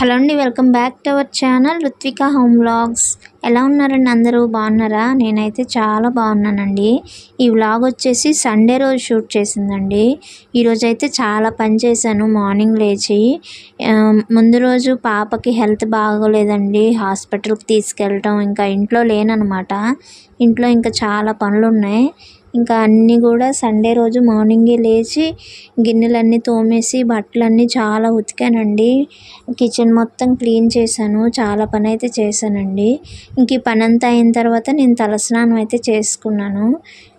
Hello అండి welcome back to our channel Ruthvika home vlogs. ఎలా ఉన్నారండి అందరూ? బాగున్నారా? నేనైతే చాలా బాగున్నానండి. ఈ వ్లాగ్ వచ్చేసి సండే రోజు షూట్ చేసిందండి. ఈరోజు అయితే చాలా పని చేశాను మార్నింగ్ లేచి. ముందు రోజు పాపకి హెల్త్ బాగోలేదండి. హాస్పిటల్కి తీసుకెళ్ళటం ఇంకా ఇంట్లో లేననమాట. ఇంట్లో ఇంకా చాలా పనులు ఉన్నాయి ఇంకా అన్నీ కూడా సండే రోజు మార్నింగే లేచి గిన్నెలన్నీ తోమేసి బట్టలన్నీ చాలా ఉతికానండి. కిచెన్ మొత్తం క్లీన్ చేశాను చాలా పని అయితే చేశానండి. ఇంక ఈ పని అంతా అయిన తర్వాత నేను తలస్నానం అయితే చేసుకున్నాను.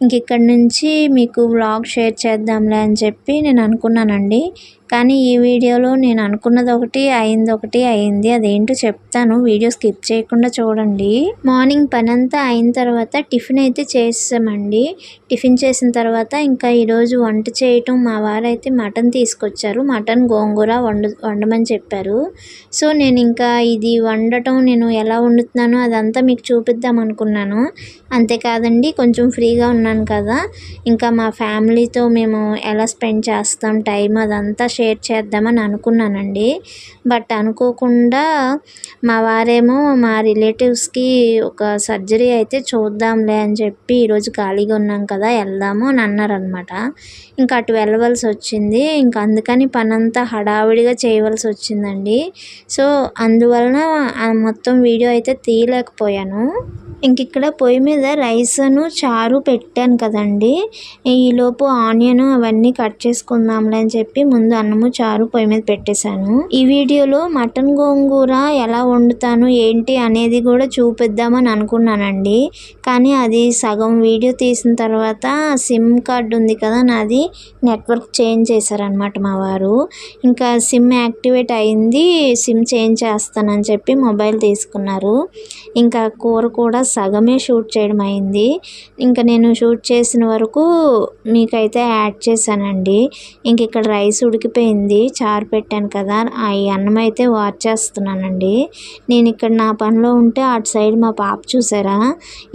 ఇంక ఇక్కడ నుంచి మీకు వ్లాగ్ షేర్ చేద్దాంలే అని చెప్పి నేను అనుకున్నానండి. కానీ ఈ వీడియోలో నేను అనుకున్నది ఒకటి అయింది ఒకటి అయింది. అదేంటో చెప్తాను. వీడియో స్కిప్ చేయకుండా చూడండి. మార్నింగ్ పని అంతా అయిన తర్వాత టిఫిన్ అయితే చేసామండి టిఫిన్ చేసిన తర్వాత ఇంకా ఈరోజు వంట చేయటం మా వారైతే మటన్ తీసుకొచ్చారు. మటన్ గోంగూర వండు వండమని చెప్పారు. సో నేను ఇంకా ఇది వండటం నేను ఎలా వండుతున్నానో అదంతా మీకు చూపిద్దాం అనుకున్నాను. అంతేకాదండి కొంచెం ఫ్రీగా ఉన్నాను కదా. ఇంకా మా ఫ్యామిలీతో మేము ఎలా స్పెండ్ చేస్తాం టైం అదంతా షేర్ చేద్దామని అనుకున్నానండి. బట్ అనుకోకుండా మా వారేమో మా రిలేటివ్స్కి ఒక సర్జరీ అయితే చూద్దాంలే అని చెప్పి ఈరోజు ఖాళీగా ఉన్నాం కదా వెళ్దాము అని అన్నారనమాట ఇంకా అటు వెళ్ళవలసి వచ్చింది. ఇంకా అందుకని పనంతా హడావిడిగా చేయవలసి వచ్చిందండి. సో అందువలన మొత్తం వీడియో అయితే తీయలేకపోయాను. ఇంక ఇక్కడ పొయ్యి మీద రైస్ను చారు పెట్టాను కదండి. ఈలోపు ఆనియన్ అవన్నీ కట్ చేసుకుందాంలే అని చెప్పి ముందు అన్నము చారు పొయ్యి మీద పెట్టేశాను. ఈ వీడియోలో మటన్ గోంగూర ఎలా వండుతాను ఏంటి అనేది కూడా చూపిద్దామని అనుకున్నానండి. కానీ అది సగం వీడియో తీసిన తర్వాత సిమ్ కార్డు ఉంది కదా నాది నెట్వర్క్ చేంజ్ చేశారనమాట మా వారు. ఇంకా సిమ్ యాక్టివేట్ అయింది సిమ్ చేంజ్ చేస్తానని చెప్పి మొబైల్ తీసుకున్నారు. ఇంకా కూర కూడా సగమే షూట్ చేయడం అయింది. ఇంకా నేను షూట్ చేసిన వరకు మీకైతే యాడ్ చేశానండి. ఇంక ఇక్కడ రైస్ ఉడికిపోయింది. చారు పెట్టాను కదా ఆ ఈ అన్నం అయితే వాచ్ చేస్తున్నానండి. నేను ఇక్కడ నా పనిలో ఉంటే అటు సైడ్ మా పాప చూసారా?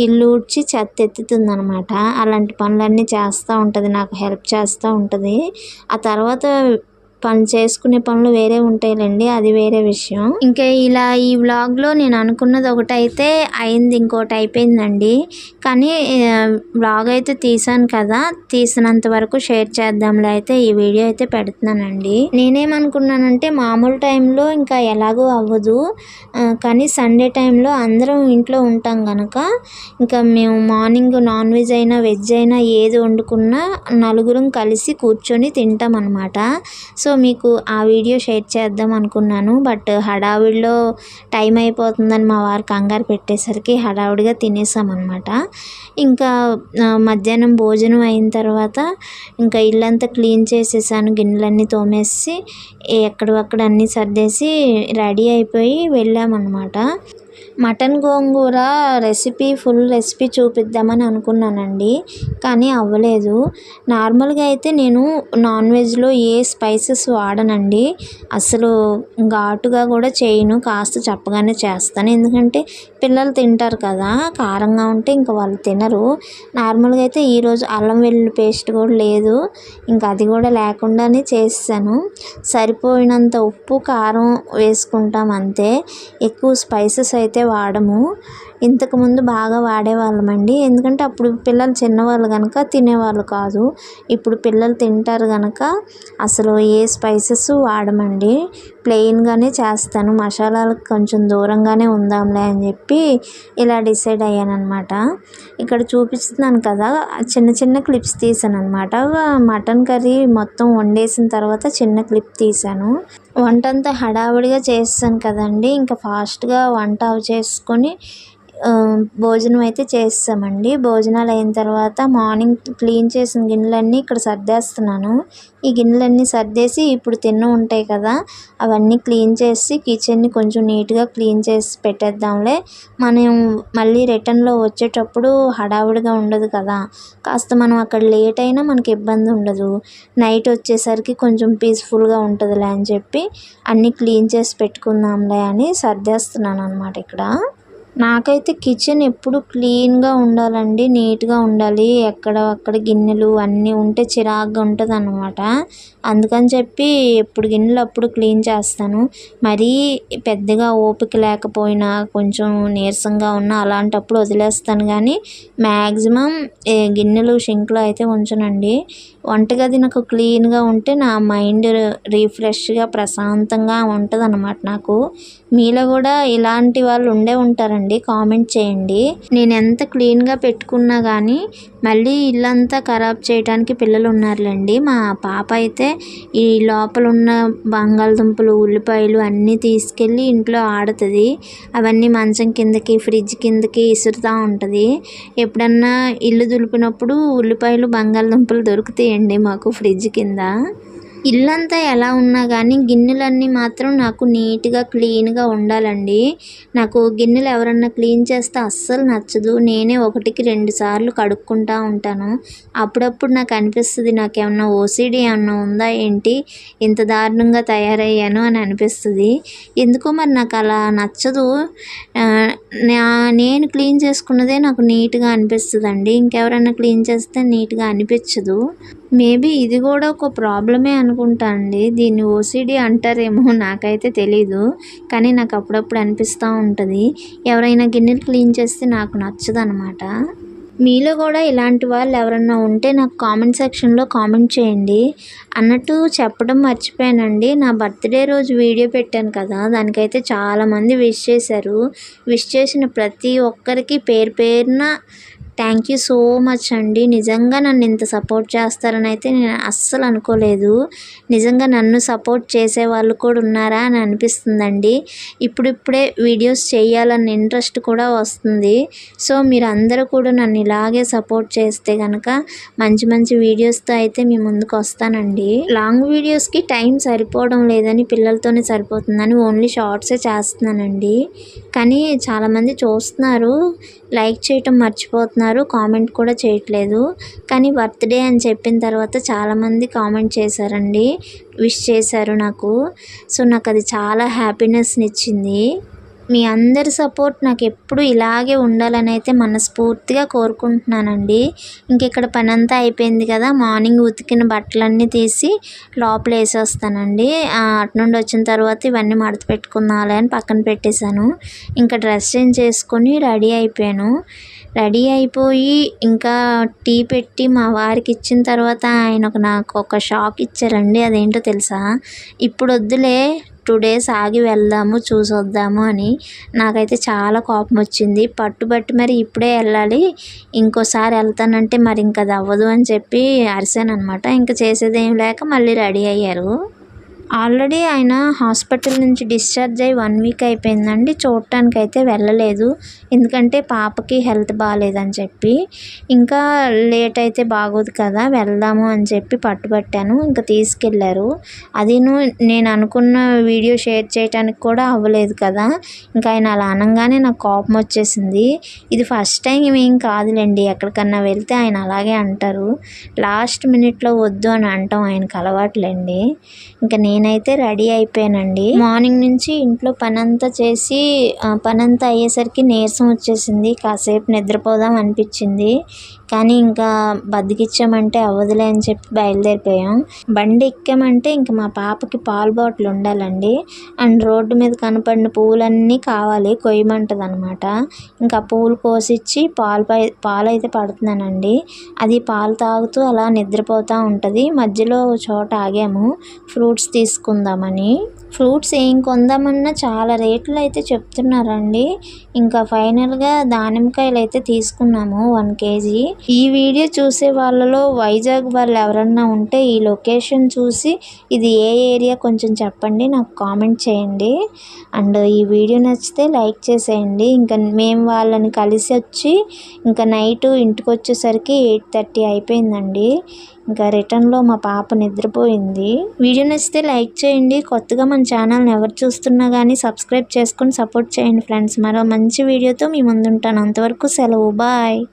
ఇల్లు ఊడ్చి చెత్త ఎత్తుతుంది అనమాట అలాంటి పనులన్నీ చేస్తూ ఉంటుంది నాకు హెల్ప్ చేస్తూ ఉంటుంది. ఆ తర్వాత పని చేసుకునే పనులు వేరే ఉంటాయిలేండి అది వేరే విషయం. ఇంకా ఇలా ఈ వ్లాగ్లో నేను అనుకున్నది ఒకటైతే అయింది ఇంకోటి అయిపోయిందండి. కానీ బ్లాగ్ అయితే తీసాను కదా తీసినంత వరకు షేర్ చేద్దాంలే అయితే ఈ వీడియో అయితే పెడుతున్నానండి. నేనేమనుకున్నానంటే మామూలు టైంలో ఇంకా ఎలాగో అవ్వదు. కానీ సండే టైంలో అందరం ఇంట్లో ఉంటాం కనుక ఇంకా మేము మార్నింగ్ నాన్ వెజ్ అయినా వెజ్ అయినా ఏది వండుకున్నా నలుగురం కలిసి కూర్చొని తింటాం అనమాట సో మీకు ఆ వీడియో షేర్ చేద్దాం అనుకున్నాను. బట్ హడావిడిలో టైం అయిపోతుందని మా వారు కంగారు పెట్టేసరికి హడావిడిగా తినేసాం అనమాట ఇంకా మధ్యాహ్నం భోజనం అయిన తర్వాత ఇంకా ఇల్లంతా క్లీన్ చేసేసాను గిన్నెలన్నీ తోమేసి ఎక్కడ అన్నీ సర్దేసి రెడీ అయిపోయి వెళ్ళామన్నమాట. Mutton gongura recipe full recipe చూపిద్దామని అనుకున్నానండి కానీ అవ్వలేదు. నార్మల్గా అయితే నేను నాన్ వెజ్లో ఏ స్పైసెస్ వాడనండి. అసలు ఘాటుగా కూడా చేయను కాస్త చప్పగానే చేస్తాను. ఎందుకంటే పిల్లలు తింటారు కదా కారంగా ఉంటే ఇంకా వాళ్ళు తినరు. నార్మల్గా అయితే ఈరోజు అల్లం వెల్లుల్లి పేస్ట్ కూడా లేదు ఇంకా అది కూడా లేకుండానే చేసాను సరిపోయినంత ఉప్పు కారం వేసుకుంటాం అంతే. ఎక్కువ స్పైసెస్ అయితే వాడము. ఇంతకుముందు బాగా వాడేవాళ్ళమండి. ఎందుకంటే అప్పుడు పిల్లలు చిన్నవాళ్ళు కనుక తినేవాళ్ళు కాదు. ఇప్పుడు పిల్లలు తింటారు కనుక అసలు ఏ స్పైసెస్ వాడమండి. ప్లెయిన్గానే చేస్తాను. మసాలాలకు కొంచెం దూరంగానే ఉందాంలే అని చెప్పి ఇలా డిసైడ్ అయ్యాను అనమాట ఇక్కడ చూపిస్తున్నాను కదా చిన్న చిన్న క్లిప్స్ తీసాను అనమాట మటన్ కర్రీ మొత్తం వండేసిన తర్వాత చిన్న క్లిప్ తీసాను. వంట అంతా హడావుడిగా చేస్తాను కదండి. ఇంకా ఫాస్ట్గా వంట అవి చేసుకొని భోజనం అయితే చేస్తామండి. భోజనాలు అయిన తర్వాత మార్నింగ్ క్లీన్ చేసిన గిన్నెలన్నీ ఇక్కడ సర్దేస్తున్నాను. ఈ గిన్నెలన్నీ సర్దేసి ఇప్పుడు తిన్న ఉంటాయి కదా అవన్నీ క్లీన్ చేసి కిచెన్ని కొంచెం నీట్గా క్లీన్ చేసి పెట్టేద్దాంలే. మనం మళ్ళీ రిటర్న్లో వచ్చేటప్పుడు హడావుడిగా ఉండదు కదా కాస్త మనం అక్కడ లేట్ అయినా మనకి ఇబ్బంది ఉండదు. నైట్ వచ్చేసరికి కొంచెం పీస్ఫుల్గా ఉంటుందిలే అని చెప్పి అన్నీ క్లీన్ చేసి పెట్టుకుందాంలే అని సర్దేస్తున్నాను అనమాట ఇక్కడ. నాకైతే కిచెన్ ఎప్పుడు క్లీన్గా ఉండాలండి నీట్గా ఉండాలి. ఎక్కడ అక్కడ గిన్నెలు అన్నీ ఉంటే చిరాకుగా ఉంటుంది అన్నమాట అందుకని చెప్పి ఎప్పుడు గిన్నెలు అప్పుడు క్లీన్ చేస్తాను. మరీ పెద్దగా ఓపిక లేకపోయినా కొంచెం నీరసంగా ఉన్నా అలాంటప్పుడు వదిలేస్తాను కానీ మ్యాక్సిమం గిన్నెలు షింక్లో అయితే ఉంచనండి. వంటగది నాకు క్లీన్గా ఉంటే నా మైండ్ రీఫ్రెష్గా ప్రశాంతంగా ఉంటుంది అన్నమాట నాకు. మీలో కూడా ఇలాంటి వాళ్ళు ఉండే ఉంటారండి కామెంట్ చేయండి. నేను ఎంత క్లీన్గా పెట్టుకున్నా కానీ మళ్ళీ ఇల్లంతా ఖరాబ్ చేయడానికి పిల్లలు ఉన్నారులేండి. మా పాప అయితే ఈ లోపల ఉన్న బంగాళదుంపలు ఉల్లిపాయలు అన్నీ తీసుకెళ్ళి ఇంట్లో ఆడుతుంది. అవన్నీ మంచం కిందకి ఫ్రిడ్జ్ కిందకి ఇసురుతూ ఉంటుంది. ఎప్పుడన్నా ఇల్లు దులిపినప్పుడు ఉల్లిపాయలు బంగాళదుంపలు దొరుకుతాయండి మాకు ఫ్రిడ్జ్ కింద. ఇల్లంతా ఎలా ఉన్నా కానీ గిన్నెలన్నీ మాత్రం నాకు నీట్గా క్లీన్గా ఉండాలండి. నాకు గిన్నెలు ఎవరన్నా క్లీన్ చేస్తే అస్సలు నచ్చదు. నేనే ఒకటికి రెండు సార్లు కడుక్కుంటూ ఉంటాను. అప్పుడప్పుడు నాకు అనిపిస్తుంది నాకు ఏమన్నా ఓసిడి ఏమన్నా ఉందా ఏంటి? ఇంత దారుణంగా తయారయ్యాను అని అనిపిస్తుంది. ఎందుకో మరి నాకు అలా నచ్చదు. నేను క్లీన్ చేసుకున్నదే నాకు నీట్గా అనిపిస్తుంది అండి ఇంకెవరైనా క్లీన్ చేస్తే నీట్గా అనిపించదు. మేబీ ఇది కూడా ఒక ప్రాబ్లమే అనుకుంటా అండి. దీన్ని ఓసిడి అంటారేమో నాకైతే తెలీదు. కానీ నాకు అప్పుడప్పుడు అనిపిస్తూ ఉంటుంది. ఎవరైనా గిన్నెలు క్లీన్ చేస్తే నాకు నచ్చదు అనమాట మీలో కూడా ఇలాంటి వాళ్ళు ఎవరన్నా ఉంటే నాకు కామెంట్ సెక్షన్లో కామెంట్ చేయండి. అన్నట్టు చెప్పడం మర్చిపోయానండి. నా బర్త్డే రోజు వీడియో పెట్టాను కదా దానికైతే చాలామంది విష్ చేశారు. విష్ చేసిన ప్రతి ఒక్కరికి పేరు పేరున థ్యాంక్ యూ సో మచ్ అండి. నిజంగా నన్ను ఇంత సపోర్ట్ చేస్తారని అయితే నేను అస్సలు అనుకోలేదు. నిజంగా నన్ను సపోర్ట్ చేసే వాళ్ళు కూడా ఉన్నారా అని అనిపిస్తుందండి. ఇప్పుడిప్పుడే వీడియోస్ చేయాలన్న ఇంట్రెస్ట్ కూడా వస్తుంది. సో మీరు అందరూ కూడా నన్ను ఇలాగే సపోర్ట్ చేస్తే కనుక మంచి మంచి వీడియోస్తో అయితే మీ ముందుకు వస్తానండి. లాంగ్ వీడియోస్కి టైం సరిపోవడం లేదని పిల్లలతోనే సరిపోతుందని ఓన్లీ షార్ట్సే చేస్తున్నానండి. కానీ చాలామంది చూస్తున్నారు. లైక్ చేయటం మర్చిపోతున్నారు కామెంట్ కూడా చేయట్లేదు. కానీ బర్త్డే అని చెప్పిన తర్వాత చాలామంది కామెంట్ చేశారండి విష్ చేశారు నాకు. సో నాకు అది చాలా హ్యాపీనెస్ని ఇచ్చింది మీ అందరి సపోర్ట్ నాకు ఎప్పుడు ఇలాగే ఉండాలని అయితే మనస్ఫూర్తిగా కోరుకుంటున్నానండి. ఇంక ఇక్కడ పని అంతా అయిపోయింది కదా మార్నింగ్ ఉతికిన బట్టలన్నీ తీసి లోపల వేసేస్తానండి. అటు నుండి వచ్చిన తర్వాత ఇవన్నీ మడత పెట్టుకుందాలే అని పక్కన పెట్టేశాను. ఇంకా డ్రెస్ చేంజ్ చేసుకొని రెడీ అయిపోయాను. రెడీ అయిపోయి ఇంకా టీ పెట్టి మా వారికి ఇచ్చిన తర్వాత ఆయన ఒక నాకు ఒక షాక్ ఇచ్చారండి. అదేంటో తెలుసా? ఇప్పుడు వద్దులే టూ డేస్ ఆగి వెళ్దాము చూసొద్దాము అని నాకైతే చాలా కోపం వచ్చింది పట్టుబట్టి మరి ఇప్పుడే వెళ్ళాలి ఇంకోసారి వెళ్తానంటే మరి ఇంకా అది అవ్వదు అని చెప్పి అరిశాను అనమాట ఇంకా చేసేదేం లేక మళ్ళీ రెడీ అయ్యారు. ఆల్రెడీ ఆయన హాస్పిటల్ నుంచి డిశ్చార్జ్ అయ్యి వన్ వీక్ అయిపోయిందండి. చూడటానికి అయితే వెళ్ళలేదు. ఎందుకంటే పాపకి హెల్త్ బాగాలేదని చెప్పి. ఇంకా లేట్ అయితే బాగోదు కదా వెళ్దాము అని చెప్పి పట్టుబట్టాను. ఇంకా తీసుకెళ్ళారు అది నేను అనుకున్న వీడియో షేర్ చేయడానికి కూడా అవ్వలేదు కదా. ఇంకా ఆయన అలా అనగానే నాకు కోపం వచ్చేసింది. ఇది ఫస్ట్ టైం ఏం కాదులేండి ఎక్కడికన్నా వెళ్తే ఆయన అలాగే అంటారు. లాస్ట్ మినిట్లో వద్దు అని అంటాం ఆయనకు అలవాట్లేండి. ఇంకా నేను నేనైతే రెడీ అయిపోయానండి. మార్నింగ్ నుంచి ఇంట్లో పని అంతా చేసి పని అంతా అయ్యేసరికి నీరసం వచ్చేసింది. కాసేపు నిద్రపోదాం అనిపించింది. కానీ ఇంకా బతికిచ్చామంటే అవ్వదులే అని చెప్పి బయలుదేరిపోయాం. బండి ఎక్కామంటే ఇంక మా పాపకి పాల బాటిల్ ఉండాలండి. అండ్ రోడ్డు మీద కనపడిన పువ్వులన్నీ కావాలి కొయ్యమంటది అనమాట ఇంకా పువ్వులు కోసిచ్చి పాలు పాలు అయితే పడుతున్నానండి. అది పాలు తాగుతూ అలా నిద్రపోతూ ఉంటుంది. మధ్యలో చోట ఆగాము. ఫ్రూట్స్ తీసుకుందామని. ఫ్రూట్స్ ఏం కొందామన్నా చాలా రేట్లు అయితే చెప్తున్నారండి. ఇంకా ఫైనల్గా దానిమ్మకాయలు అయితే తీసుకున్నాము వన్ కేజీ. ఈ వీడియో చూసే వాళ్ళలో వైజాగ్ వాళ్ళు ఎవరన్నా ఉంటే ఈ లొకేషన్ చూసి ఇది ఏ ఏరియా కొంచెం చెప్పండి నాకు కామెంట్ చేయండి. అండ్ ఈ వీడియో నచ్చితే లైక్ చేసేయండి. ఇంకా మేము వాళ్ళని కలిసి వచ్చి ఇంకా నైట్ ఇంటికి వచ్చేసరికి ఎయిట్ థర్టీ అయిపోయిందండి. ఇంకా రిటర్న్లో మా పాప నిద్రపోయింది. వీడియో నచ్చితే లైక్ చేయండి. కొత్తగా మన ఛానల్ని ఎవరు చూస్తున్నా కానీ సబ్స్క్రైబ్ చేసుకొని సపోర్ట్ చేయండి ఫ్రెండ్స్. మరో మంచి వీడియోతో మీ ముందుంటాను. అంతవరకు సెలవు. బాయ్.